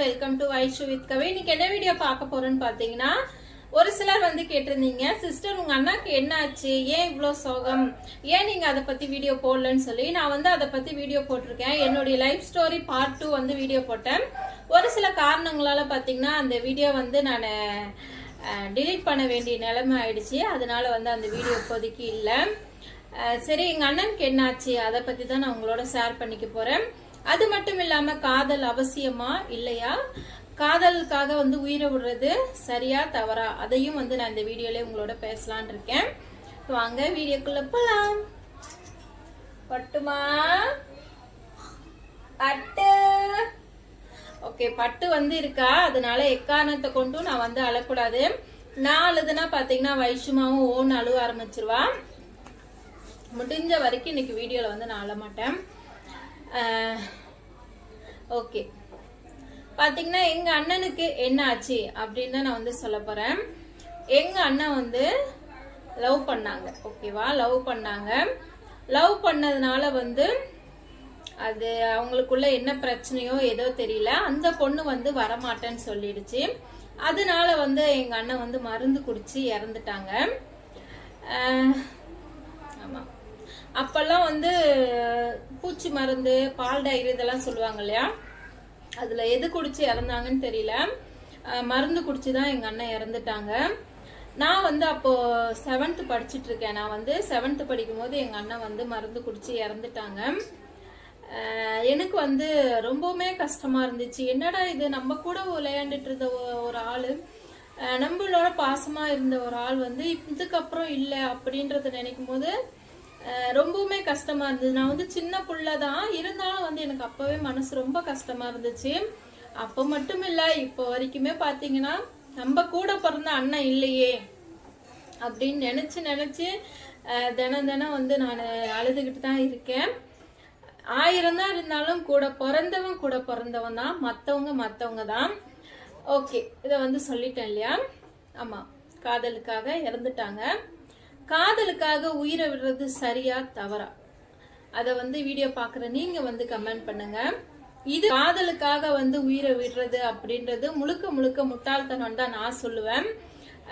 Welcome to Aishu with Kavi இன்னைக்கு என்ன video பார்க்க போறேன்னு பாத்தீங்கன்னா ஒரு சிலர் வந்து கேட்டிருந்தீங்க சிஸ்டர் உங்க அண்ணாக்கு என்ன ஆச்சு ஏன் இவ்வளோ சோகம்? ஏன் நீங்க அதை பத்தி வீடியோ போடலன்னு சொல்லி? நான் வந்து அதை பத்தி வீடியோ போட்டிருக்கேன். என்னுடைய லைஃப் ஸ்டோரி பார்ட் டூ வந்து வீடியோ போட்டேன். ஒரு சில காரணங்களால பாத்தீங்கன்னா அந்த வீடியோ வந்து நான் டிலீட் பண்ண வேண்டிய நிலைமை ஆயிடுச்சு. அதனால வந்து அந்த வீடியோ இப்போதைக்கு இல்லை. சரி எங்க அண்ணனுக்கு என்னாச்சு? அதை பத்தி தான் நான் உங்களோட ஷேர் பண்ணிக்க போறேன். அது மட்டும் இல்லாம காதல் அவசியமா இல்லையா? காதலுக்காக வந்து உயிரை விடுறது சரியா தவறா? அதையும் வந்து நான் இந்த வீடியோல உங்களோட பேசலான் இருக்கேன். வாங்க வீடியோக்குள்ள போலாம். பட்டுமா? பட்டு. ஓகே பட்டு வந்து இருக்கா? அதனால எக்காரணத்தை கொண்டும் நான் வந்து அழக்கூடாது. நான் அழுதுனா பாத்தீங்கன்னா வைஷுமாவும் ஓன் அழுவ ஆரம்பிச்சிருவா. முடிஞ்ச வரைக்கும் இன்னைக்கு வீடியோவில் வந்து நான் அழ மாட்டேன் ஓகே. பார்த்தீங்கன்னா எங்கள் அண்ணனுக்கு என்ன ஆச்சு அப்படின்னு தான் நான் வந்து சொல்ல போகிறேன் எங்கள் அண்ணன் வந்து லவ் பண்ணாங்க ஓகேவா? லவ் பண்ணாங்க. லவ் பண்ணதுனால வந்து அது அவங்களுக்குள்ள என்ன பிரச்சனையோ ஏதோ தெரியல. அந்த பொண்ணு வந்து வரமாட்டேன்னு சொல்லிடுச்சு. அதனால வந்து எங்கள் அண்ணன் வந்து மருந்து குடிச்சு இறந்துட்டாங்க. ஆமாம் அப்பெல்லாம் வந்து பூச்சி மருந்து பால் டைரி இதெல்லாம் சொல்லுவாங்க இல்லையா? அதுல எது குடிச்சு இறந்தாங்கன்னு தெரியல. மருந்து குடிச்சு தான் எங்க அண்ணன் இறந்துட்டாங்க. நான் வந்து அப்போ செவன்த் படிச்சுட்டு இருக்கேன். நான் வந்து செவன்த் படிக்கும் போது எங்க அண்ணன் வந்து மருந்து குடிச்சு இறந்துட்டாங்க. எனக்கு வந்து ரொம்பவுமே கஷ்டமா இருந்துச்சு. என்னடா இது? நம்ம கூட விளையாண்டுட்டு இருந்த ஒரு ஆளு. நம்மளோட பாசமா இருந்த ஒரு ஆள் வந்து இதுக்கப்புறம் இல்லை அப்படின்றத நினைக்கும் போது ரொம்பவுமே கஷ்டமா இருந்தது. நான் வந்து சின்ன புள்ள தான் இருந்தாலும் வந்து எனக்கு அப்பவே மனசு ரொம்ப கஷ்டமா இருந்துச்சு. அப்ப மட்டும் இல்ல இப்போ வரைக்குமே பாத்தீங்கன்னா நம்ம கூட பிறந்த அண்ணன் இல்லையே அப்படின்னு நினைச்சு நினைச்சு தினம் தினம் வந்து நான் அழுதுகிட்டு தான் இருக்கேன். ஆயிரம் தான் இருந்தாலும் கூட பிறந்தவன் கூட பிறந்தவன் தான். மற்றவங்க மற்றவங்க தான். ஓகே இதை வந்து சொல்லிட்டேன் இல்லையா? ஆமாம் காதலுக்காக இறந்துட்டாங்க. காதலுக்காக உயிரை விடுறது சரியா தவறா? அதை வந்து வீடியோ பார்க்குற நீங்க வந்து கமெண்ட் பண்ணுங்க. இது காதலுக்காக வந்து உயிரை விடுறது அப்படின்றது முழுக்க முழுக்க முட்டாள்தனம் தான் நான் சொல்லுவேன்.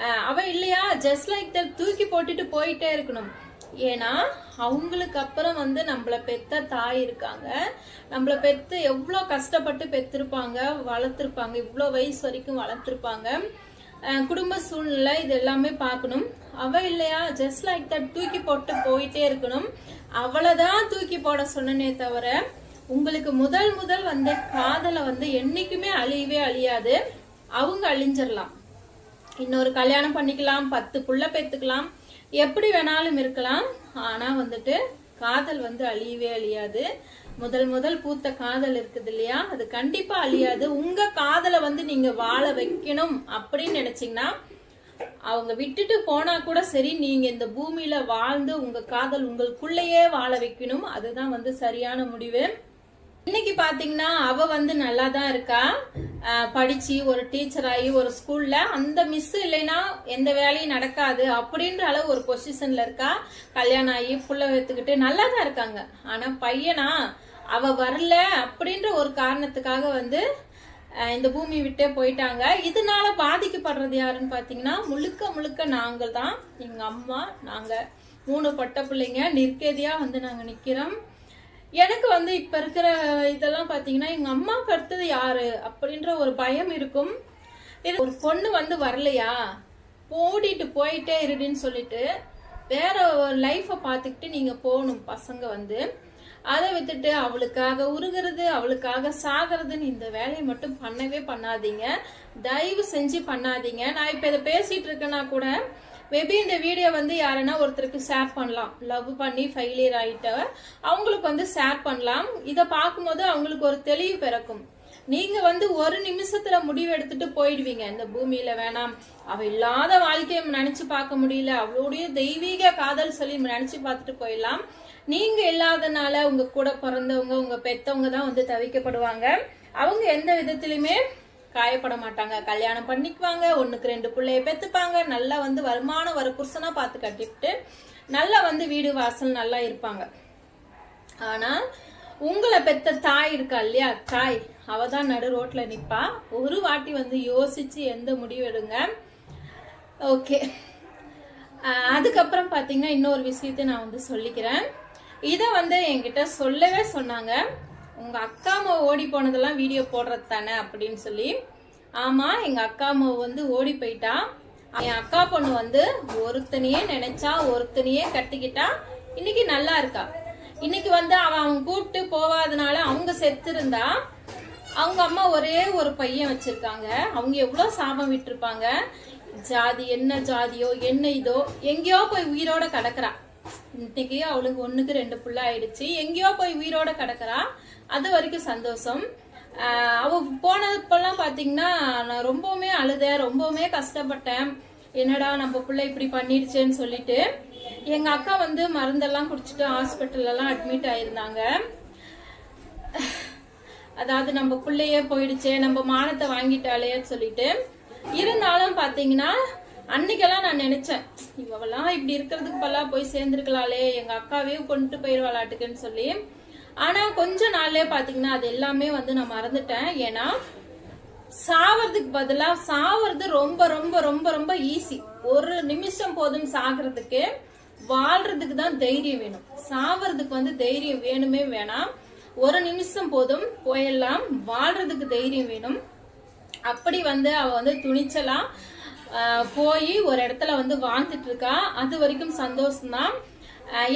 அஹ் அவ இல்லையா? ஜஸ்ட் லைக் தட் தூக்கி போட்டுட்டு போயிட்டே இருக்கணும். ஏன்னா அவங்களுக்கு அப்புறம் வந்து நம்மள பெத்த தாய் இருக்காங்க. நம்மள பெத்து எவ்வளோ கஷ்டப்பட்டு பெத்திருப்பாங்க வளர்த்துருப்பாங்க இவ்வளோ வயசு வரைக்கும் வளர்த்துருப்பாங்க. குடும்ப சூழ்நிலை இது எல்லாமே பார்க்கணும். அவ இல்லையா? ஜஸ்ட் லைக் தட் தூக்கி போட்டு போயிட்டே இருக்கணும். அவளைதான் தூக்கி போட சொன்னனே தவிர உங்களுக்கு முதல் முதல் வந்த காதலை வந்து என்னைக்குமே அழியவே அழியாது. அவங்க அழிஞ்சிடலாம் இன்னொரு கல்யாணம் பண்ணிக்கலாம் பத்து புள்ள பெத்துக்கலாம் எப்படி வேணாலும் இருக்கலாம். ஆனா வந்துட்டு காதல் வந்து அழியவே அழியாது. முதல் முதல் பூத்த காதல் இருக்குது இல்லையா? அது கண்டிப்பா அழியாது. உங்க காதலை வந்து நீங்க வாழ வைக்கணும் அப்படின்னு நினைச்சீங்கன்னா அவங்க விட்டுட்டு போனா கூட சரி நீங்க இந்த பூமியில வாழ்ந்து உங்க காதல் உங்களுக்குள்ளேயே வாழ வைக்கணும். அதுதான் வந்து சரியான முடிவு. இன்னைக்கு பாத்தீங்கன்னா அவ வந்து நல்லா தான் இருக்கா படிச்சு ஒரு டீச்சர் ஆகி ஒரு ஸ்கூல்ல அந்த மிஸ் இல்லைன்னா எந்த வேலையும் நடக்காது அப்படின்ற அளவு ஒரு பொசிஷன்ல இருக்கா. கல்யாணம் ஆகி புள்ள வைத்துக்கிட்டு நல்லா தான் இருக்காங்க. ஆனா பையனா அவ வரல அப்படின்ற ஒரு காரணத்துக்காக வந்து இந்த பூமி விட்டே போயிட்டாங்க. இதனால பாதிக்கப்படுறது யாருன்னு பாத்தீங்கன்னா முழுக்க முழுக்க நாங்கள் தான் எங்க அம்மா நாங்க மூணு பட்ட பிள்ளைங்க. நிற்கதியா வந்து நாங்க நிக்கிறோம். எனக்கு வந்து இப்ப இருக்கிற இதெல்லாம் பாத்தீங்கன்னா எங்க அம்மாவுக்கு அடுத்தது யாரு அப்படின்ற ஒரு பயம் இருக்கும். இது ஒரு பொண்ணு வந்து வரலையா? ஓடிட்டு போயிட்டே இருடின்னு சொல்லிட்டு வேற ஒரு லைஃபை பார்த்துக்கிட்டு நீங்க போகணும் பசங்க வந்து. அதை வித்துட்டு அவளுக்காக உருகிறது அவளுக்காக சாகிறதுன்னு இந்த வேலையை மட்டும் பண்ணவே பண்ணாதீங்க. தயவு செஞ்சு பண்ணாதீங்க. நான் இப்ப இதை பேசிட்டு இருக்கேன்னா கூட மேபி இந்த வீடியோ வந்து யாருன்னா ஒருத்தருக்கு ஷேர் பண்ணலாம். லவ் பண்ணி ஃபெயிலியர் ஆகிட்ட அவங்களுக்கு வந்து ஷேர் பண்ணலாம். இதை பார்க்கும்போது அவங்களுக்கு ஒரு தெளிவு பிறக்கும். நீங்க வந்து ஒரு நிமிஷத்துல முடிவு எடுத்துட்டு போயிடுவீங்க. இந்த பூமியில வேணாம். அவ இல்லாத வாழ்க்கையை நினைச்சு பார்க்க முடியல. அவளுடைய தெய்வீக காதல் சொல்லி நினைச்சு பார்த்துட்டு போயிடலாம். நீங்க இல்லாதனால உங்க கூட பிறந்தவங்க உங்க பெத்தவங்க தான் வந்து தவிக்கப்படுவாங்க. அவங்க எந்த விதத்திலுமே காயப்பட மாட்டாங்க கல்யாணம் பண்ணிக்குவாங்க ஒன்றுக்கு ரெண்டு பிள்ளைய பெற்றுப்பாங்க நல்லா வந்து வருமானம் வர புருஷனாக பார்த்து கட்டிட்டு நல்லா வந்து வீடு வாசல் நல்லா இருப்பாங்க. ஆனால் உங்களை பெத்த தாய் இருக்கா இல்லையா? தாய் அவ தான் நடு ரோட்டில் நிற்பா ஒரு வாட்டி வந்து யோசிச்சு எந்த முடிவு எடுங்க. ஓகே. அதுக்கப்புறம் பார்த்தீங்கன்னா இன்னொரு விஷயத்தை நான் வந்து சொல்லிக்கிறேன். இதை வந்து என்கிட்ட சொல்லவே சொன்னாங்க. உங்கள் அக்கா அம்மாவை ஓடி போனதெல்லாம் வீடியோ போடுறது தானே அப்படின்னு சொல்லி. ஆமாம் எங்கள் அக்கா அம்மா வந்து ஓடி போயிட்டா. என் அக்கா பொண்ணு வந்து ஒருத்தனையே நினைச்சா ஒருத்தனையே கட்டிக்கிட்டா இன்னைக்கு நல்லா இருக்கா? இன்னைக்கு வந்து அவன் அவன் கூப்பிட்டு போவாதனால அவங்க செத்து இருந்தா அவங்க அம்மா ஒரே ஒரு பையன் வச்சிருக்காங்க. அவங்க எவ்வளோ சாபம் விட்டுருப்பாங்க. ஜாதி என்ன ஜாதியோ என்ன இதோ எங்கேயோ போய் உயிரோட கிடக்குறா. இன்னைக்கு அவளுக்கு ஒண்ணுக்கு ரெண்டு புள்ள ஆயிடுச்சு. எங்கேயோ போய் உயிரோட கிடக்குறா. அது வரைக்கும் சந்தோஷம். அவ போனதுப்பெல்லாம் பாத்தீங்கன்னா நான் ரொம்பவுமே அழுதேன் ரொம்பவுமே கஷ்டப்பட்டேன். என்னடா நம்ம பிள்ளை இப்படி பண்ணிடுச்சேன்னு சொல்லிட்டு எங்க அக்கா வந்து மருந்தெல்லாம் குடிச்சிட்டு ஹாஸ்பிட்டல்லாம் அட்மிட் ஆயிருந்தாங்க. அதாவது நம்ம பிள்ளையே போயிடுச்சே நம்ம மானத்தை வாங்கிட்டாலே சொல்லிட்டு. இருந்தாலும் பாத்தீங்கன்னா அன்னைக்கெல்லாம் நான் நினைச்சேன் இவெல்லாம் இப்படி இருக்கிறதுக்கு பல்லா போய் சேர்ந்துருக்கலாளே எங்க அக்காவே கொண்டுட்டு போயிருவாளாட்டுக்குன்னு சொல்லி. ஆனா கொஞ்ச நாள்லயே பாத்தீங்கன்னா அது எல்லாமே வந்து நான் மறந்துட்டேன். ஏன்னா சாவறதுக்கு பதிலா சாவறது ரொம்ப ரொம்ப ரொம்ப ரொம்ப ஈஸி ஒரு நிமிஷம் போதும் சாகிறதுக்கு வாழ்றதுக்கு தான் தைரியம் வேணும். சாவறதுக்கு வந்து தைரியம் வேணுமே வேணாம். ஒரு நிமிஷம் போதும் போயிடலாம் வாழ்றதுக்கு தைரியம் வேணும். அப்படி வந்து அவ வந்து துணிச்சலா போய் ஒரு இடத்துல வந்து வாழ்ந்துட்டு இருக்கா அது வரைக்கும் சந்தோஷம்தான்.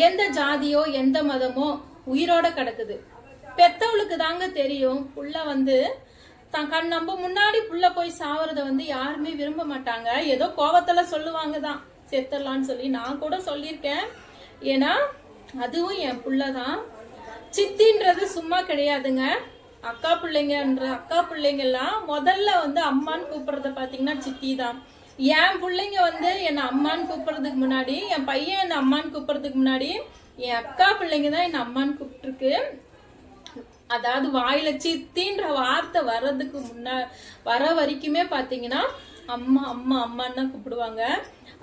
எந்த ஜாதியோ எந்த மதமோ உயிரோட கிடக்குது. பெத்தவளுக்கு தாங்க தெரியும். புள்ள வந்து தான் கண் நம்ம முன்னாடி புள்ள போய் சாவறத வந்து யாருமே விரும்ப மாட்டாங்க. ஏதோ கோவத்துல சொல்லுவாங்க தான் செத்துடலான்னு சொல்லி நான் கூட சொல்லியிருக்கேன். ஏன்னா அதுவும் என் புள்ள தான் சித்தின்றது சும்மா கிடையாதுங்க. அக்கா பிள்ளைங்கன்ற அக்கா பிள்ளைங்கெல்லாம் முதல்ல வந்து அம்மான்னு கூப்பிடுறத பார்த்தீங்கன்னா சித்தி தான் என் பிள்ளைங்க வந்து என்னை அம்மான்னு கூப்பிட்றதுக்கு முன்னாடி என் பையன் என்னை அம்மான்னு கூப்பிட்றதுக்கு முன்னாடி என் அக்கா பிள்ளைங்க தான் என்னை அம்மான்னு கூப்பிட்டுருக்கு. அதாவது வாயில சித்தின்ற வார்த்தை வர்றதுக்கு முன்ன வர வரைக்குமே பார்த்தீங்கன்னா அம்மா அம்மா அம்மான்னு தான் கூப்பிடுவாங்க.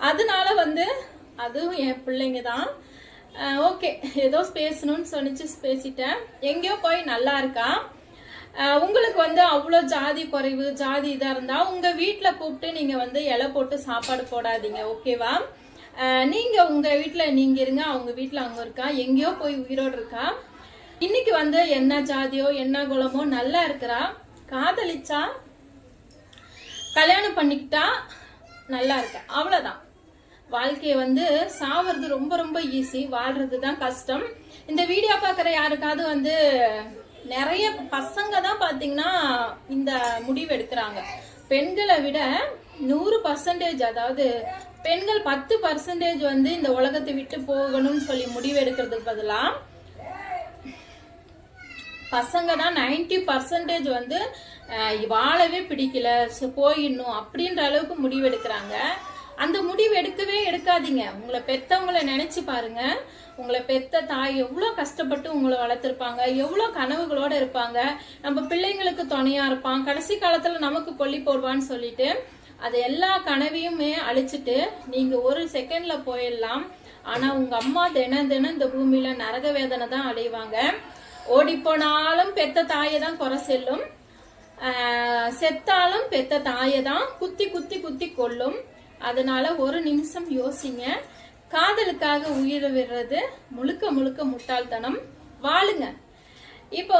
அதனால வந்து அதுவும் என் பிள்ளைங்க தான். ஓகே ஏதோ பேசணும்னு சொன்னிச்சு பேசிட்டேன். எங்கேயோ போய் நல்லா இருக்கா? உங்களுக்கு வந்து அவ்வளோ ஜாதி குறைவு ஜாதி இதாக இருந்தால் உங்கள் வீட்டில் கூப்பிட்டு நீங்கள் வந்து இலை போட்டு சாப்பாடு போடாதீங்க ஓகேவா நீங்கள் உங்கள் வீட்டில் நீங்கள் இருங்க அவங்க வீட்டில் அவங்க இருக்கா எங்கேயோ போய் உயிரோடு இருக்கா? இன்னைக்கு வந்து என்ன ஜாதியோ என்ன குலமோ நல்லா இருக்கிறா? காதலிச்சா? கல்யாணம் பண்ணிக்கிட்டா? நல்லா இருக்க? அவ்வளோதான் வாழ்க்கையை வந்து சாவது ரொம்ப ரொம்ப ஈஸி வாழ்றது தான் கஷ்டம். இந்த வீடியோ பார்க்குற யாருக்காவது வந்து நிறைய பசங்க தான் பார்த்தீங்கன்னா இந்த முடிவு எடுக்கிறாங்க. பெண்களை விட நூறு பர்சன்டேஜ் அதாவது பெண்கள் பத்து பர்சன்டேஜ் வந்து இந்த உலகத்தை விட்டு போகணும்னு சொல்லி முடிவு எடுக்கிறதுக்கு பதிலாக பசங்க தான் நைன்டி பர்சன்டேஜ் வந்து வாழவே பிடிக்கல போயிடணும் அப்படின்ற அளவுக்கு முடிவெடுக்கிறாங்க அந்த முடிவு எடுக்கவே எடுக்காதீங்க. உங்களை பெத்தவங்களை நினைச்சு பாருங்க. உங்களை பெத்த தாய் எவ்வளோ கஷ்டப்பட்டு உங்களை வளர்த்துருப்பாங்க எவ்வளோ கனவுகளோட இருப்பாங்க. நம்ம பிள்ளைங்களுக்கு துணையா இருப்பான். கடைசி காலத்துல நமக்கு கொல்லி போடுவான்னு சொல்லிட்டு அது எல்லா கனவையுமே அழிச்சிட்டு நீங்க ஒரு செகண்ட்ல போயிடலாம். ஆனா உங்க அம்மா தினம் தினம் இந்த பூமியில நரக வேதனை தான் அடைவாங்க. ஓடி போனாலும் பெத்த தாயை தான் குறை செல்லும். செத்தாலும் பெத்த தாயை தான் குத்தி குத்தி குத்தி கொல்லும். அதனால ஒரு நிமிஷம் யோசிங்க. காதலுக்காக உயிரை விடுறது முழுக்க முழுக்க முட்டாள்தனம். வாழுங்க. இப்போ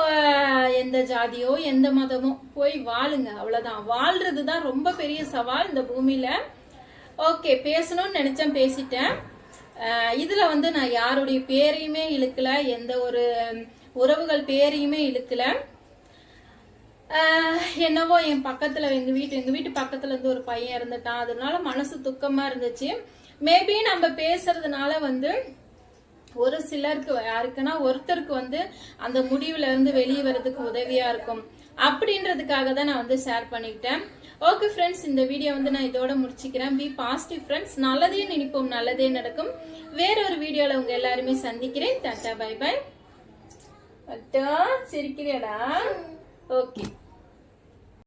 எந்த ஜாதியோ எந்த மதமோ போய் வாழுங்க. அவ்வளவுதான். வாழ்றது தான் ரொம்ப பெரிய சவால் இந்த பூமியில. ஓகே பேசணும்னு நினைச்சேன் பேசிட்டேன். இதில் இதுல வந்து நான் யாருடைய பேரையுமே இழுக்கல. எந்த ஒரு உறவுகள் பேரையுமே இழுக்கல. என்னவோ என் பக்கத்தில் எங்கள் வீட்டு எங்கள் வீட்டு பக்கத்தில் இருந்து ஒரு பையன் இருந்துட்டான். அதனால மனசு துக்கமாக இருந்துச்சு. மேபி நம்ம பேசுறதுனால வந்து ஒரு சிலருக்கு யாருக்குன்னா ஒருத்தருக்கு வந்து அந்த முடிவுல இருந்து வெளியே வர்றதுக்கு உதவியா இருக்கும். அப்படின்றதுக்காக தான் நான் வந்து ஷேர் பண்ணிக்கிட்டேன். ஓகே ஃப்ரெண்ட்ஸ் இந்த வீடியோ வந்து நான் இதோட முடிச்சுக்கிறேன். பி பாசிட்டிவ் ஃப்ரெண்ட்ஸ் நல்லதே நினைப்போம் நல்லதே நடக்கும். வேற ஒரு வீடியோவில் உங்க எல்லாருமே சந்திக்கிறேன். டாட்டா பை பை அட்டா சிரிக்கிறியாடா? ஓகே